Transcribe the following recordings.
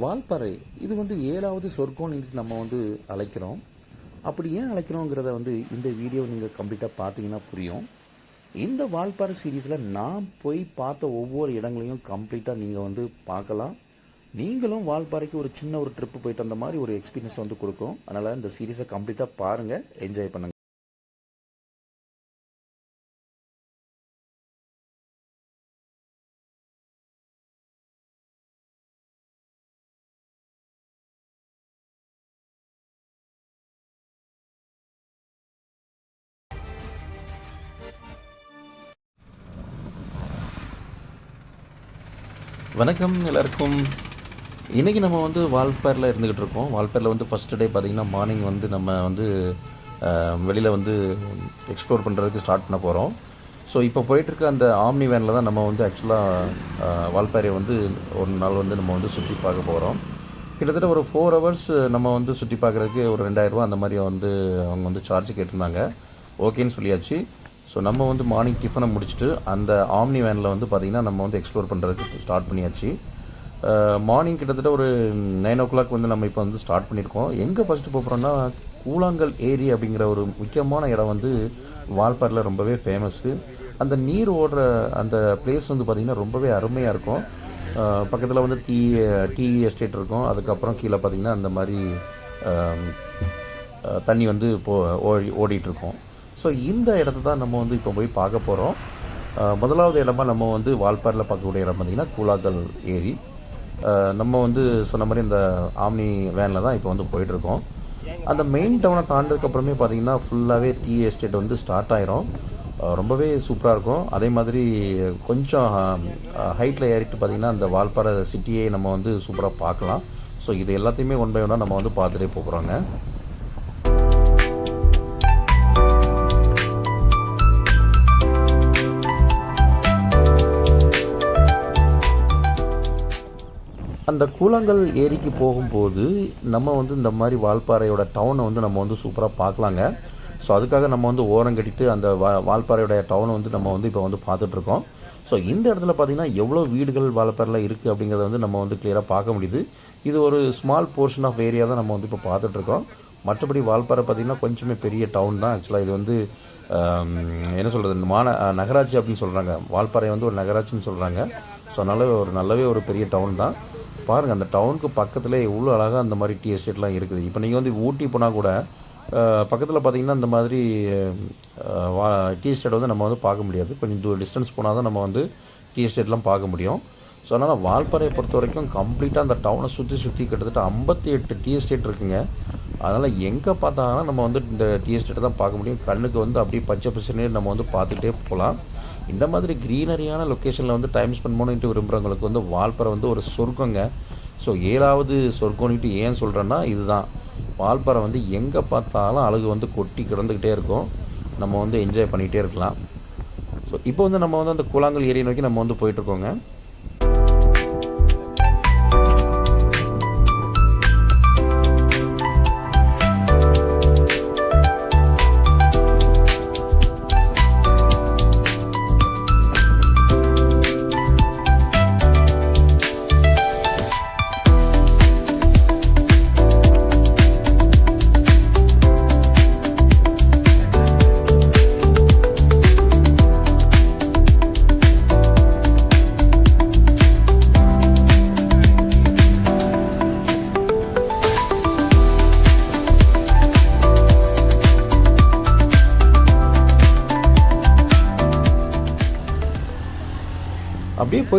வால்பாறை இது வந்து ஏழாவது சொர்க்கம்னு நம்ம வந்து அழைக்கிறோம். அப்படி ஏன் அழைக்கிறோங்கிறத வந்து இந்த வீடியோ நீங்கள் கம்ப்ளீட்டாக பார்த்தீங்கன்னா புரியும். இந்த வால்பாறை சீரீஸில் நான் போய் பார்த்த ஒவ்வொரு இடங்களையும் கம்ப்ளீட்டாக நீங்கள் வந்து பார்க்கலாம். நீங்களும் வால்பாறைக்கு ஒரு சின்ன ஒரு ட்ரிப்பு போயிட்டு அந்த மாதிரி ஒரு எக்ஸ்பீரியன்ஸ் வந்து கொடுக்கும். அதனால் இந்த சீரீஸை கம்ப்ளீட்டாக பாருங்கள் என்ஜாய் பண்ணுங்கள் வணக்கம் எல்லாருக்கும். இன்றைக்கி நம்ம வந்து வால்பேரில் இருந்துக்கிட்டு இருக்கோம். வால்பேரில் வந்து ஃபஸ்ட்டு டே பார்த்திங்கன்னா மார்னிங் வந்து நம்ம வந்து வெளியில் வந்து எக்ஸ்ப்ளோர் பண்ணுறதுக்கு ஸ்டார்ட் பண்ண போகிறோம் ஸோ இப்போ போயிட்டுருக்க அந்த ஆம்னி வேனில் தான் நம்ம வந்து ஆக்சுவலாக வால்பேரியை வந்து ஒரு நாள் வந்து நம்ம வந்து சுற்றி பார்க்க போகிறோம் கிட்டத்தட்ட ஒரு ஃபோர் ஹவர்ஸ் நம்ம வந்து சுற்றி பார்க்குறதுக்கு ஒரு ரெண்டாயிரரூபா அந்த மாதிரி வந்து அவங்க வந்து சார்ஜ் கேட்டிருந்தாங்க. ஓகேன்னு சொல்லியாச்சு. ஸோ நம்ம வந்து மார்னிங் டிஃபனை முடிச்சுட்டு அந்த ஆம்னி வேனில் வந்து பார்த்திங்கன்னா நம்ம வந்து எக்ஸ்ப்ளோர் பண்ணுறதுக்கு ஸ்டார்ட் பண்ணியாச்சு. மார்னிங் கிட்டத்தட்ட ஒரு நைன் ஓ கிளாக் வந்து நம்ம இப்போ வந்து ஸ்டார்ட் பண்ணியிருக்கோம். எங்கே ஃபஸ்ட்டு போகிறோம்னா கூழாங்கல் ஏரி அப்படிங்கிற ஒரு முக்கியமான இடம் வந்து வால்பாறையில் ரொம்பவே ஃபேமஸ்ஸு அந்த நீர் ஓடுற அந்த பிளேஸ் வந்து பார்த்திங்கன்னா ரொம்பவே அருமையாக இருக்கும். பக்கத்தில் வந்து டீ டீ எஸ்டேட் இருக்கும். அதுக்கப்புறம் கீழே பார்த்திங்கன்னா அந்த மாதிரி தண்ணி வந்து போ ஓடி ஓடிட்டுருக்கோம் ஸோ இந்த இடத்த தான் நம்ம வந்து இப்போ போய் பார்க்க போகிறோம் முதலாவது இடமா நம்ம வந்து வால்பாரில் பார்க்கக்கூடிய இடம் பார்த்திங்கன்னா கூலாக்கல் ஏரி. நம்ம வந்து சொன்ன மாதிரி இந்த ஆம்னி வேனில் தான் இப்போ வந்து போயிட்டுருக்கோம் அந்த மெயின் டவுனை தாண்டதுக்கப்புறமே பார்த்திங்கன்னா ஃபுல்லாகவே டீ எஸ்டேட் வந்து ஸ்டார்ட் ஆயிரும். ரொம்பவே சூப்பராக இருக்கும். அதே மாதிரி கொஞ்சம் ஹைட்டில் ஏறிட்டு பார்த்தீங்கன்னா அந்த வால்பாறை சிட்டியே நம்ம வந்து சூப்பராக பார்க்கலாம். ஸோ இது எல்லாத்தையுமே ஒன் பை ஒன்னாக நம்ம வந்து பார்த்துட்டே போகிறோங்க அந்த கூழாங்கல் ஏரிக்கு போகும்போது நம்ம வந்து இந்த மாதிரி வால்பாறையோட டவுனை வந்து நம்ம வந்து சூப்பராக பார்க்கலாங்க. ஸோ அதுக்காக நம்ம வந்து ஓரம் கட்டிட்டு அந்த வா வால்பாறையோட டவுனை வந்து நம்ம வந்து இப்போ வந்து பார்த்துட்ருக்கோம். ஸோ இந்த இடத்துல பார்த்திங்கன்னா எவ்வளோ வீடுகள் வால்பாறையில் இருக்குது அப்படிங்கிறத வந்து நம்ம வந்து கிளியராக பார்க்க முடியுது. இது ஒரு ஸ்மால் போர்ஷன் ஆஃப் ஏரியா தான் நம்ம வந்து இப்போ பார்த்துட்ருக்கோம். மற்றபடி வால்பாறை பார்த்திங்கன்னா கொஞ்சமே பெரிய டவுன் தான். ஆக்சுவலாக இது வந்து என்ன சொல்கிறது மான நகராட்சி அப்படின்னு சொல்கிறாங்க வால்பாறை வந்து ஒரு நகராட்சின்னு சொல்கிறாங்க ஸோ அதனால் ஒரு நல்லாவே ஒரு பெரிய டவுன் தான். பாருங்கள் அந்த டவுனுக்கு பக்கத்தில் எவ்வளோ அழகாக அந்த மாதிரி டீ எஸ்டேட்லாம் இருக்குது. இப்போ நீங்கள் வந்து ஊட்டி போனால் கூட பக்கத்தில் பார்த்தீங்கன்னா இந்த மாதிரி வா டீ எஸ்டேட் வந்து நம்ம வந்து பார்க்க முடியாது. கொஞ்சம் தூ டிஸ்டன்ஸ் போனால் தான் நம்ம வந்து டீ எஸ்டேட்லாம் பார்க்க முடியும். ஸோ அதனால் வால்பாறையை பொறுத்த வரைக்கும் கம்ப்ளீட்டாக அந்த டவுனை சுற்றி சுற்றி கிட்டத்தட்ட ஐம்பத்தி எட்டு டீ எஸ்டேட் இருக்குங்க. அதனால் எங்கே பார்த்தாங்கன்னா நம்ம வந்து இந்த டீ எஸ்டேட்டை தான் பார்க்க முடியும். கண்ணுக்கு வந்து அப்படியே பச்சை பசுனே நம்ம வந்து பார்த்துட்டே போகலாம். இந்த மாதிரி க்ரீனரியான லொக்கேஷனில் வந்து டைம் ஸ்பெண்ட் பண்ணிட்டு விரும்புகிறவங்களுக்கு வந்து வால்பறை வந்து ஒரு சொர்க்கங்க. ஸோ ஏழாவது சொர்க்கம்னுட்டு ஏன் சொல்கிறேன்னா இதுதான். வால்பாறை வந்து எங்கே பார்த்தாலும் அழகு வந்து கொட்டி கிடந்துக்கிட்டே இருக்கும். நம்ம வந்து என்ஜாய் பண்ணிகிட்டே இருக்கலாம். ஸோ இப்போ வந்து நம்ம வந்து அந்த கூழாங்கல் ஏரியை நோக்கி நம்ம வந்து போயிட்டுருக்கோங்க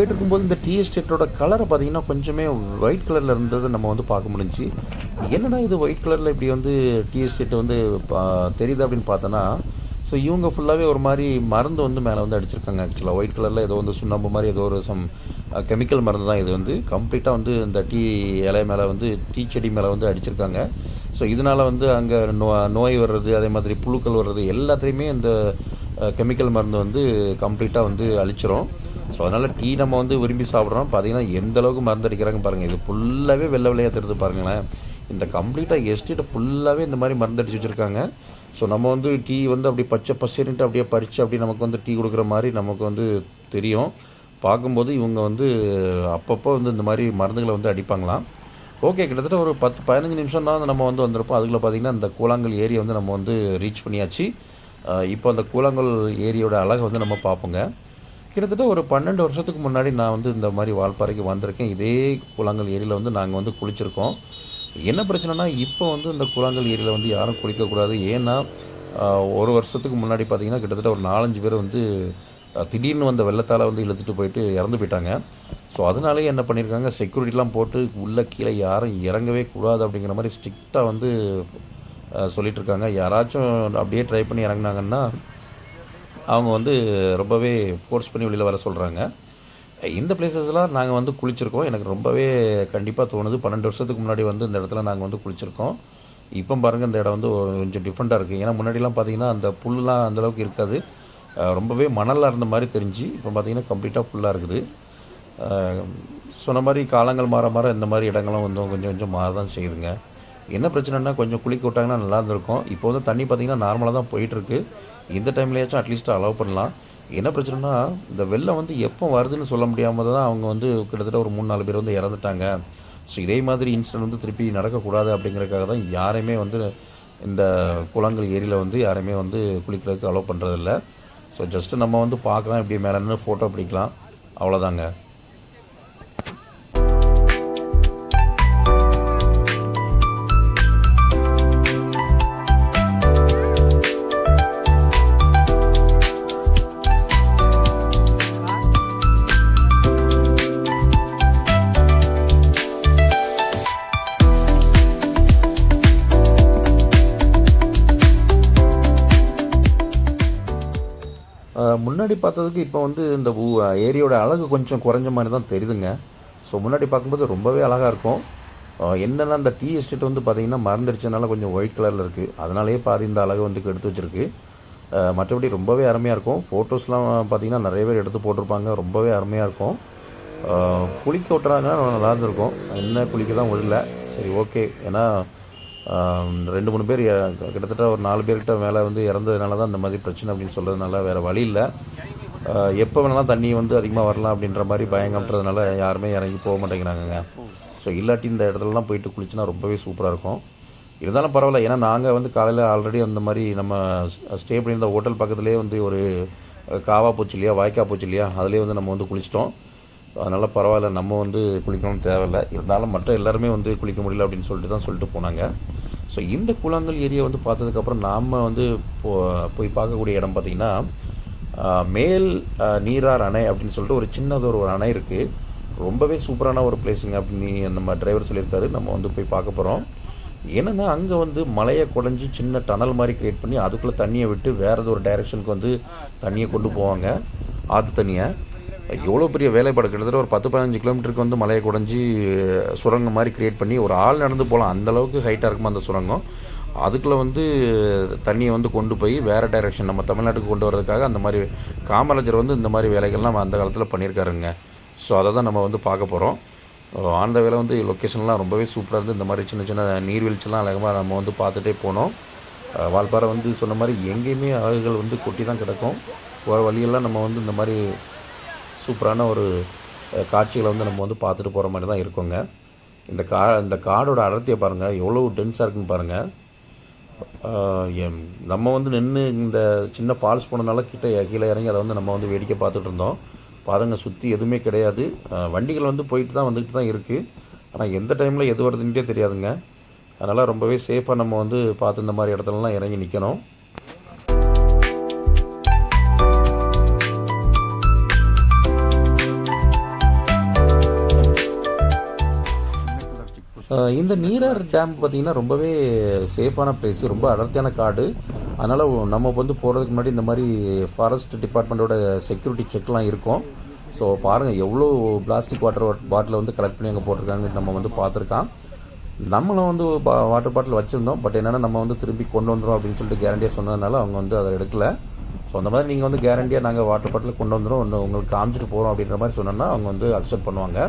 போயிட்டு இருக்கும்போது இந்த டீ எஸ்டேட்டோட கலரை பார்த்தீங்கன்னா கொஞ்சமே ஒயிட் கலரில் இருந்ததை நம்ம வந்து பார்க்க முடிஞ்சுச்சு. என்னடா இது ஒயிட் கலரில் இப்படி வந்து டீ எஸ்டேட் வந்து பா- தெரியுது அப்படின்னு பார்த்தோன்னா ஸோ இவங்க ஃபுல்லாகவே ஒரு மாதிரி மருந்து வந்து மேலே வந்து அடிச்சிருக்காங்க ஆக்சுவலாக ஒயிட் கலரில் ஏதோ வந்து சுண்ணாம்பு மாதிரி ஏதோ ஒரு சம் கெமிக்கல் மருந்து தான் இது வந்து. கம்ப்ளீட்டாக வந்து இந்த டீ இலை மேலே வந்து டீ செடி மேலே வந்து அடிச்சிருக்காங்க. ஸோ இதனால் வந்து அங்கே நோ நோய் வர்றது அதே மாதிரி புழுக்கள் வர்றது எல்லாத்துலேயுமே இந்த கெமிக்கல் மருந்து வந்து கம்ப்ளீட்டாக வந்து அழிச்சிரும். ஸோ அதனால் டீ நம்ம வந்து விரும்பி சாப்பிட்றோம். பார்த்தீங்கன்னா எந்த அளவுக்கு மருந்து அடிக்கிறாங்க பாருங்கள் இது ஃபுல்லாகவே வெள்ளை வெள்ளையாக தெரியுது பாருங்களேன். இந்த கம்ப்ளீட்டாக எஸ்டேட்டை ஃபுல்லாகவே இந்த மாதிரி மருந்து அடிச்சு வச்சுருக்காங்க. ஸோ நம்ம வந்து டீ வந்து அப்படி பச்சை பசேரின்ட்டு அப்படியே பறித்து அப்படி நமக்கு வந்து டீ கொடுக்குற மாதிரி நமக்கு வந்து தெரியும். பார்க்கும்போது இவங்க வந்து அப்பப்போ வந்து இந்த மாதிரி மருந்துகளை வந்து அடிப்பாங்களாம். ஓகே கிட்டத்தட்ட ஒரு பத்து பதினஞ்சு நிமிஷம் தான் நம்ம வந்து வந்திருப்போம். அதுக்குள்ளே பார்த்தீங்கன்னா அந்த கூழாங்கல் ஏரியை வந்து நம்ம வந்து ரீச் பண்ணியாச்சு. இப்போ அந்த கூழாங்கல் ஏரியோட அழகை வந்து நம்ம பார்ப்போங்க. கிட்டத்தட்ட ஒரு பன்னெண்டு வருஷத்துக்கு முன்னாடி நான் வந்து இந்த மாதிரி வால்பாறைக்கு வந்திருக்கேன். இதே கூழாங்கல் ஏரியில் வந்து நாங்கள் வந்து குளிச்சிருக்கோம். என்ன பிரச்சனைனா இப்போ வந்து இந்த கூழாங்கல் ஏரியில் வந்து யாரும் குளிக்கக்கூடாது. ஏன்னா ஒரு வருஷத்துக்கு முன்னாடி பார்த்திங்கன்னா கிட்டத்தட்ட ஒரு நாலஞ்சு பேர் வந்து திடீர்னு வந்த வெள்ளத்தால் வந்து இழுத்துட்டு போயிட்டு இறந்து போயிட்டாங்க. ஸோ அதனாலேயே என்ன பண்ணியிருக்காங்க செக்யூரிட்டிலாம் போட்டு உள்ளே கீழே யாரும் இறங்கவே கூடாது அப்படிங்கிற மாதிரி ஸ்ட்ரிக்டாக வந்து சொல்லிகிட்ருக்காங்க யாராச்சும் அப்படியே ட்ரை பண்ணி இறங்குனாங்கன்னா அவங்க வந்து ரொம்பவே ஃபோர்ஸ் பண்ணி வெளியில் வர சொல்கிறாங்க இந்த பிளேசஸ்லாம் நாங்கள் வந்து குளிச்சிருக்கோம். எனக்கு ரொம்பவே கண்டிப்பாக தோணுது. பன்னெண்டு வருஷத்துக்கு முன்னாடி வந்து இந்த இடத்துல நாங்கள் வந்து குளிச்சிருக்கோம். இப்போ பாருங்கள் இந்த இடம் வந்து ஒரு கொஞ்சம் டிஃப்ரெண்ட்டாக இருக்குது ஏன்னா முன்னாடிலாம் பார்த்தீங்கன்னா அந்த புல்லுலாம் அந்தளவுக்கு இருக்காது. ரொம்பவே மணலாக இருந்த மாதிரி தெரிஞ்சு இப்போ பார்த்தீங்கன்னா கம்ப்ளீட்டாக ஃபுல்லாக இருக்குது. சொன்ன மாதிரி காலங்கள் மாற மாற இந்த மாதிரி இடங்களும் வந்து கொஞ்சம் கொஞ்சம் மாற தான் செய்யுதுங்க. என்ன பிரச்சனைனா கொஞ்சம் குளிக்க விட்டாங்கன்னா நல்லா இருந்திருக்கும். இப்போ வந்து தண்ணி பார்த்தீங்கன்னா நார்மலாக தான் போயிட்டுருக்கு. இந்த டைம்லேயாச்சும் அட்லீஸ்ட் அலோவ் பண்ணலாம். என்ன பிரச்சனைனா இந்த வெள்ளம் வந்து எப்போ வருதுன்னு சொல்ல முடியாமல் தான் அவங்க வந்து கிட்டத்தட்ட ஒரு மூணு நாலு பேர் வந்து இறந்துட்டாங்க. ஸோ இதே மாதிரி இன்சிடென்ட் வந்து திருப்பி நடக்கக்கூடாது அப்படிங்கிறதுக்காக தான் யாரையுமே வந்து இந்த குளங்கள் ஏரியில் வந்து யாரையுமே வந்து குளிக்கிறதுக்கு அலோவ் பண்ணுறதில்ல ஸோ ஜஸ்ட்டு நம்ம வந்து பார்க்கலாம் இப்படி மேலே நின்று ஃபோட்டோ பிடிக்கலாம். அவ்வளோதாங்க முன்னாடி பார்த்ததுக்கு இப்போ வந்து இந்த ஏரியோட அழகு கொஞ்சம் குறைஞ்ச மாதிரி தான் தெரியுதுங்க. ஸோ முன்னாடி பார்க்கும்போது ரொம்பவே அழகாக இருக்கும். என்னென்னா அந்த டீ எஸ்டேட் வந்து பார்த்திங்கன்னா மறந்துடுச்சதுனால கொஞ்சம் ஒயிட் கலரில் இருக்குது அதனாலேயே பாதி இந்த அழகு வந்து எடுத்து வச்சுருக்கு. மற்றபடி ரொம்பவே அருமையாக இருக்கும். ஃபோட்டோஸ்லாம் பார்த்தீங்கன்னா நிறைய பேர் எடுத்து போட்டிருப்பாங்க. ரொம்பவே அருமையாக இருக்கும். குளிக்க விட்டுறாங்கன்னா நல்லா இருந்திருக்கும். என்ன குளிக்க தான் விடல. சரி ஓகே ஏன்னா ரெண்டு மூணு பேர் கிட்டத்தட்ட ஒரு நாலு பேர்கிட்ட மேலே வந்து இறந்ததுனால தான் இந்த மாதிரி பிரச்சனை அப்படின்னு சொல்கிறதுனால வேறு வழி இல்லை. எப்போ வேணாலும் தண்ணி வந்து அதிகமாக வரலாம் அப்படின்ற மாதிரி பயங்கன்றதுனால யாருமே இறங்கி போக மாட்டேங்கிறாங்கங்க. ஸோ இல்லாட்டி இந்த இடத்துலலாம் போயிட்டு குளிச்சுனா ரொம்பவே சூப்பராக இருக்கும். இருந்தாலும் பரவாயில்ல ஏன்னா நாங்கள் வந்து காலையில் ஆல்ரெடி அந்த மாதிரி நம்ம ஸ்டே பண்ணியிருந்த ஹோட்டல் பக்கத்துலேயே வந்து ஒரு காவா போச்சு இல்லையா வாய்க்கா போச்சு இல்லையா அதுலேயே வந்து நம்ம வந்து குளிச்சிட்டோம். அதனால் பரவாயில்ல நம்ம வந்து குளிக்கணும்னு தேவையில்லை. இருந்தாலும் மற்ற எல்லாருமே வந்து குளிக்க முடியல அப்படின்னு சொல்லிட்டு தான் சொல்லிட்டு போனாங்க. ஸோ இந்த கூழாங்கல் ஏரியா வந்து பார்த்ததுக்கப்புறம் நாம் வந்து போ போய் பார்க்கக்கூடிய இடம் பார்த்திங்கன்னா மேல் நீரார் அணை அப்படின்னு சொல்லிட்டு ஒரு சின்னதொரு ஒரு அணை இருக்குது ரொம்பவே சூப்பரான ஒரு பிளேஸுங்க அப்படின்னு நம்ம டிரைவர் சொல்லியிருக்காரு. நம்ம வந்து போய் பார்க்க போகிறோம் என்னென்னா அங்கே வந்து மலையை குடஞ்சி சின்ன டனல் மாதிரி க்ரியேட் பண்ணி அதுக்குள்ளே தண்ணியை விட்டு வேறு ஒரு டைரெக்ஷனுக்கு வந்து தண்ணியை கொண்டு போவாங்க. ஆற்று தண்ணியை. எவ்வளோ பெரிய வேலைப்பாடு? கிட்டத்தட்ட ஒரு பத்து பதினஞ்சு கிலோமீட்டருக்கு வந்து மலையை குடஞ்சி சுரங்கம் மாதிரி கிரியேட் பண்ணி ஒரு ஆள் நடந்து போகலாம். அந்த அளவுக்கு ஹைட்டாக இருக்குமா அந்த சுரங்கம்? அதுக்குள்ளே வந்து தண்ணியை வந்து கொண்டு போய் வேறு டைரெக்ஷன் நம்ம தமிழ்நாட்டுக்கு கொண்டு வர்றதுக்காக அந்த மாதிரி காமராஜர் வந்து இந்த மாதிரி வேலைகள்லாம் அந்த காலத்தில் பண்ணியிருக்காருங்க. ஸோ அதை தான் நம்ம வந்து பார்க்க போகிறோம் ஆந்த வேலை வந்து லொக்கேஷன்லாம் ரொம்பவே சூப்பராக இருந்து இந்த மாதிரி சின்ன சின்ன நீர்வீழ்ச்சிலாம் அழகமாக நம்ம வந்து பார்த்துட்டே போனோம். வால்பாறை வந்து சொன்ன மாதிரி எங்கேயுமே அழகுகள் வந்து கொட்டி தான் கிடக்கும். போகிற வழியெல்லாம் நம்ம வந்து இந்த மாதிரி சூப்பரான ஒரு காட்சிகளை வந்து நம்ம வந்து பார்த்துட்டு போகிற மாதிரி தான் இருக்குங்க. இந்த கா இந்த காடோட அடர்த்தியை பாருங்கள் எவ்வளோ டென்ஸாக இருக்குன்னு பாருங்கள் நம்ம வந்து நின்று இந்த சின்ன ஃபால்ஸ் போனதுனால கிட்டே கீழே இறங்கி அதை வந்து நம்ம வந்து வேடிக்கை பார்த்துட்டு இருந்தோம். பாருங்கள் சுற்றி எதுவுமே கிடையாது. வண்டிகள் வந்து போயிட்டு தான் வந்துட்டு தான் இருக்குது ஆனால் எந்த டைமில் எது வருதுன்ட்டே தெரியாதுங்க. அதனால் ரொம்பவே சேஃபாக நம்ம வந்து பார்த்து இந்த மாதிரி இடத்துலலாம் இறங்கி நிற்கணும் இந்த நீரார் டேம் பார்த்தீங்கன்னா ரொம்பவே சேஃபான பிளேஸு ரொம்ப அடர்த்தியான காடு. அதனால் நம்ம வந்து போகிறதுக்கு முன்னாடி இந்த மாதிரி ஃபாரஸ்ட் டிபார்ட்மெண்ட்டோட செக்யூரிட்டி செக்லாம் இருக்கும். ஸோ பாருங்கள் எவ்வளோ பிளாஸ்டிக் வாட்டர் பாட்டிலை வந்து கலெக்ட் பண்ணி அங்கே போட்டிருக்காங்கன்னு நம்ம வந்து பார்த்துருக்கான். நம்மளும் வந்து வாட்டர் பாட்டில் வச்சுருந்தோம். பட் என்னென்னா நம்ம வந்து திரும்பி கொண்டு வந்துடும் அப்படின்னு சொல்லிட்டு கேரண்டியாக சொன்னதுனால அவங்க வந்து அதை எடுக்கல. ஸோ அந்த மாதிரி நீங்கள் வந்து கேரண்டியாக நாங்கள் வாட்டர் பாட்டில் கொண்டு வந்துடும் ஒன்று உங்களுக்கு காமிச்சிட்டு போகிறோம் அப்படின்ற மாதிரி சொன்னோன்னா அவங்க வந்து அக்செப்ட் பண்ணுவாங்க.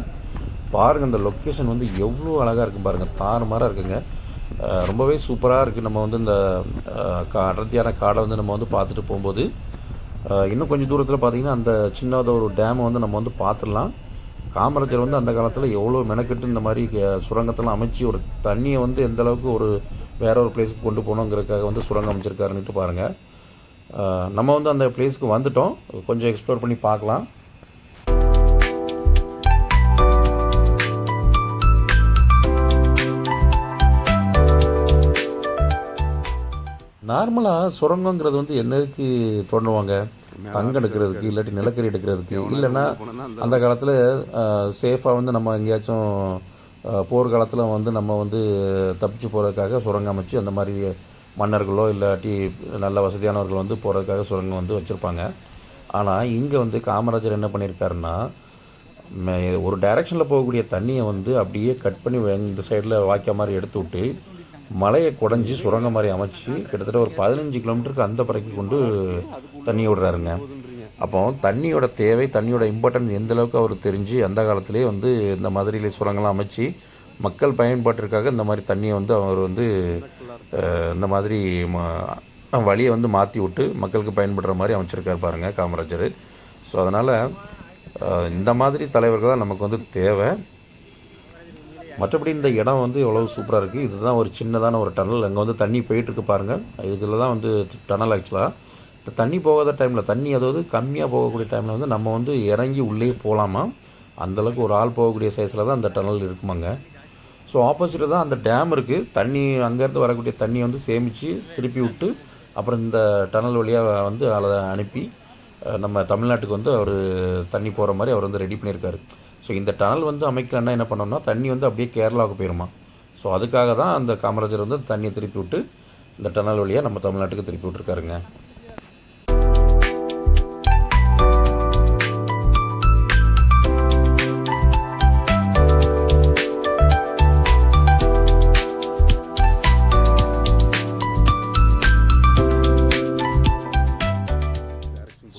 பாருங்கள் இந்த லொக்கேஷன் வந்து எவ்வளோ அழகாக இருக்கும் பாருங்கள் தாறுமாறாக இருக்குங்க. ரொம்பவே சூப்பராக இருக்குது நம்ம வந்து இந்த கா அடர்த்தியான காடை வந்து நம்ம வந்து பார்த்துட்டு போகும்போது இன்னும் கொஞ்சம் தூரத்தில் பார்த்தீங்கன்னா அந்த சின்னதாக ஒரு டேமை வந்து நம்ம வந்து பார்த்துடலாம். காமராஜர் வந்து அந்த காலத்தில் எவ்வளோ மெனக்கெட்டு இந்த மாதிரி சுரங்கத்தெல்லாம் அமைச்சு ஒரு தண்ணியை வந்து எந்த அளவுக்கு ஒரு வேற ஒரு பிளேஸுக்கு கொண்டு போகணுங்கிறதுக்காக வந்து சுரங்கம் அமைச்சிருக்காருன்னுட்டு பாருங்கள் நம்ம வந்து அந்த பிளேஸ்க்கு வந்துட்டோம். கொஞ்சம் எக்ஸ்ப்ளோர் பண்ணி பார்க்கலாம். நார்மலாக சுரங்கங்கிறது வந்து என்னதுக்கு தோண்டுவாங்க? தங்கம் எடுக்கிறதுக்கு இல்லாட்டி நிலக்கரி எடுக்கிறதுக்கு. இல்லைன்னா அந்த காலத்தில் சேஃபாக வந்து நம்ம எங்கேயாச்சும் போர்க்காலத்தில் வந்து நம்ம வந்து தப்பிச்சு போகிறதுக்காக சுரங்கம் அமைச்சு அந்த மாதிரி மன்னர்களோ இல்லாட்டி நல்ல வசதியானவர்கள் வந்து போகிறதுக்காக சுரங்கம் வந்து வச்சுருப்பாங்க. ஆனால் இங்கே வந்து காமராஜர் என்ன பண்ணியிருக்காருன்னா ஒரு டைரெக்ஷனில் போகக்கூடிய தண்ணியை வந்து அப்படியே கட் பண்ணி இந்த சைடில் வாய்க்கா மாதிரி எடுத்து விட்டு மலையை குடஞ்சி சுரங்கம் மாதிரி அமைச்சு கிட்டத்தட்ட ஒரு பதினஞ்சு கிலோமீட்டருக்கு அந்த பறக்கி கொண்டு தண்ணி விடுறாருங்க. அப்போ தண்ணியோட தேவை தண்ணியோட இம்பார்ட்டன்ஸ் எந்தளவுக்கு அவர் தெரிஞ்சு அந்த காலத்திலே வந்து இந்த மாதிரி சுரங்கம்லாம் அமைச்சு மக்கள் பயன்பாட்டிற்காக இந்த மாதிரி தண்ணியை வந்து அவர் வந்து இந்த மாதிரி வழியை வந்து மாற்றி விட்டு மக்களுக்கு பயன்படுற மாதிரி அமைச்சிருக்காரு பாருங்க காமராஜர். ஸோ அதனால் இந்த மாதிரி தலைவர்கள் தான் நமக்கு வந்து தேவை. மற்றபடி இந்த இடம் வந்து எவ்வளோ சூப்பராக இருக்குது இதுதான் ஒரு சின்னதான ஒரு டனல் அங்கே வந்து தண்ணி போயிட்டுருக்கு பாருங்கள் இதில் தான் வந்து டனல் ஆக்சுவலாக இந்த தண்ணி போகாத டைமில் தண்ணி அதாவது கம்மியாக போகக்கூடிய டைமில் வந்து நம்ம வந்து இறங்கி உள்ளே போகலாமா அந்தளவுக்கு ஒரு ஆள் போகக்கூடிய சைஸில் தான் அந்த டனல் இருக்குமாங்க. ஸோ ஆப்போசிட்டில் தான் அந்த டேம் இருக்குது தண்ணி அங்கேருந்து வரக்கூடிய தண்ணியை வந்து சேமித்து திருப்பி விட்டு அப்புறம் இந்த டனல் வழியாக வந்து அதை அனுப்பி நம்ம தமிழ்நாட்டுக்கு வந்து அவர் தண்ணி போகிற மாதிரி அவர் வந்து ரெடி பண்ணியிருக்காரு. ஸோ இந்த டனல் வந்து அமைக்கலன்னா என்ன பண்ணோம்னா தண்ணி வந்து அப்படியே கேரளாவுக்கு போயிருமா? ஸோ அதுக்காக தான் அந்த காமராஜர் வந்து தண்ணியை திருப்பி விட்டு இந்த டனல் வழியாக நம்ம தமிழ்நாட்டுக்கு திருப்பி விட்டுருக்காருங்க.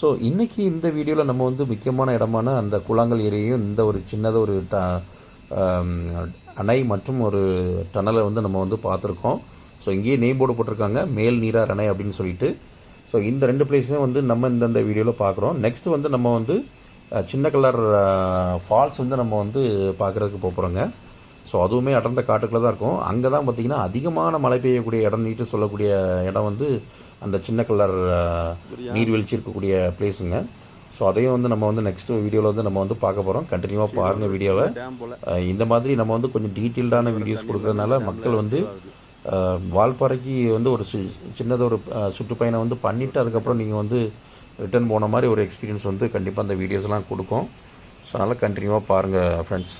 ஸோ இன்றைக்கி இந்த வீடியோவில் நம்ம வந்து முக்கியமான இடமான அந்த குளங்கள் ஏரியையும் இந்த ஒரு சின்னதாக ஒரு ட அணை மற்றும் ஒரு டனலை வந்து நம்ம வந்து பார்த்துருக்கோம். ஸோ இங்கேயே நெய் போர்டு போட்டிருக்காங்க. மேல் நீரார் அணை அப்படின்னு சொல்லிட்டு. ஸோ இந்த ரெண்டு பிளேஸையும் வந்து நம்ம இந்தந்த வீடியோவில் பார்க்குறோம். நெக்ஸ்ட் வந்து நம்ம வந்து சின்ன கலர் ஃபால்ஸ் வந்து நம்ம வந்து பார்க்குறதுக்கு போகிறோங்க ஸோ அதுவுமே அடர்ந்த காட்டுக்குள்ளே தான் இருக்கும். அங்கே தான் பார்த்திங்கன்னா அதிகமான மழை பெய்யக்கூடிய இடம் நீட்டு சொல்லக்கூடிய இடம் வந்து அந்த சின்ன கலர் நீர்வீழ்ச்சி இருக்கக்கூடிய பிளேஸுங்க ஸோ அதையும் வந்து நம்ம வந்து நெக்ஸ்ட் வீடியோவில் வந்து நம்ம வந்து பார்க்க போகிறோம் கண்டினியூவாக பாருங்கள் வீடியோவை இந்த மாதிரி நம்ம வந்து கொஞ்சம் டீட்டெயில்டான வீடியோஸ் கொடுக்கறதுனால மக்கள் வந்து வால்பாறைக்கு வந்து ஒரு சி சின்னதாக ஒரு சுற்றுப்பயணம் வந்து பண்ணிவிட்டு அதுக்கப்புறம் நீங்கள் வந்து ரிட்டர்ன் போன மாதிரி ஒரு எக்ஸ்பீரியன்ஸ் வந்து கண்டிப்பாக அந்த வீடியோஸ்லாம் கொடுக்கும். ஸோ அதனால் கண்டினியூவாக பாருங்கள் ஃப்ரெண்ட்ஸ்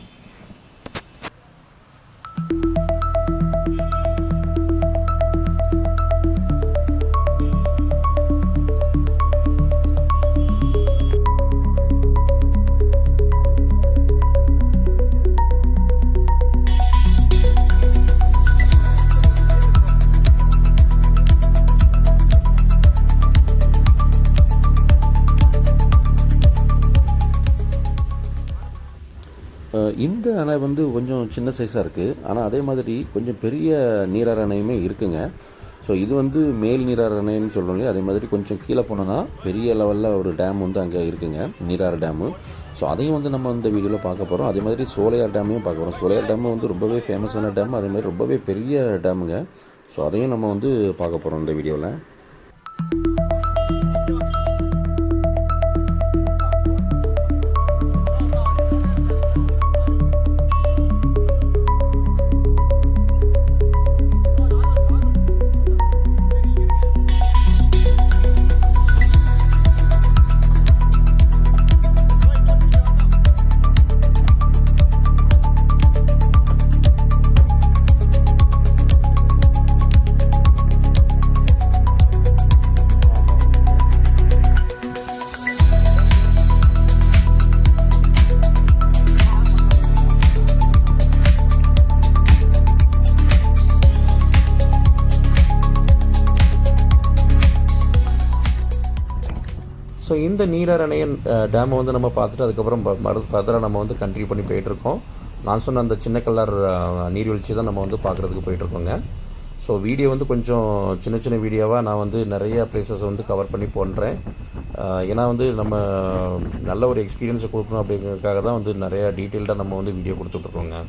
இந்த அணை வந்து கொஞ்சம் சின்ன சைஸாக இருக்குது ஆனால் அதே மாதிரி கொஞ்சம் பெரிய நீரார் அணையுமே இருக்குங்க. ஸோ இது வந்து மேல் நீரார் அணைன்னு சொல்கிறோம் இல்லையா? அதே மாதிரி கொஞ்சம் கீழே போனோன்னா பெரிய லெவலில் ஒரு டேம் வந்து அங்கே இருக்குங்க. நீரார் டேமு ஸோ அதையும் வந்து நம்ம இந்த வீடியோவில் பார்க்க போகிறோம் அதே மாதிரி சோலையார் டேமையும் பார்க்க போகிறோம் சோலையார் டேமு வந்து ரொம்பவே ஃபேமஸான டேம் அதே மாதிரி ரொம்பவே பெரிய டேமுங்க ஸோ அதையும் நம்ம வந்து பார்க்க போகிறோம் இந்த வீடியோவில் இந்த நீரணையன் டேமை வந்து நம்ம பார்த்துட்டு அதுக்கப்புறம் ஃபர்தராக நம்ம வந்து கண்டினியூ பண்ணி போயிட்டுருக்கோம். நான் சொன்ன அந்த சின்ன கலர் நீர்வீழ்ச்சி தான் நம்ம வந்து பார்க்குறதுக்கு போயிட்டுருக்கோங்க. ஸோ வீடியோ வந்து கொஞ்சம் சின்ன சின்ன வீடியோவாக நான் வந்து நிறைய பிளேசஸ் வந்து கவர் பண்ணி போடுறேன் ஏன்னா வந்து நம்ம நல்ல ஒரு எக்ஸ்பீரியன்ஸை கொடுக்கணும் அப்படிங்கிறதுக்காக தான் வந்து நிறையா டீட்டெயில்டாக நம்ம வந்து வீடியோ கொடுத்துட்ருக்கோங்க.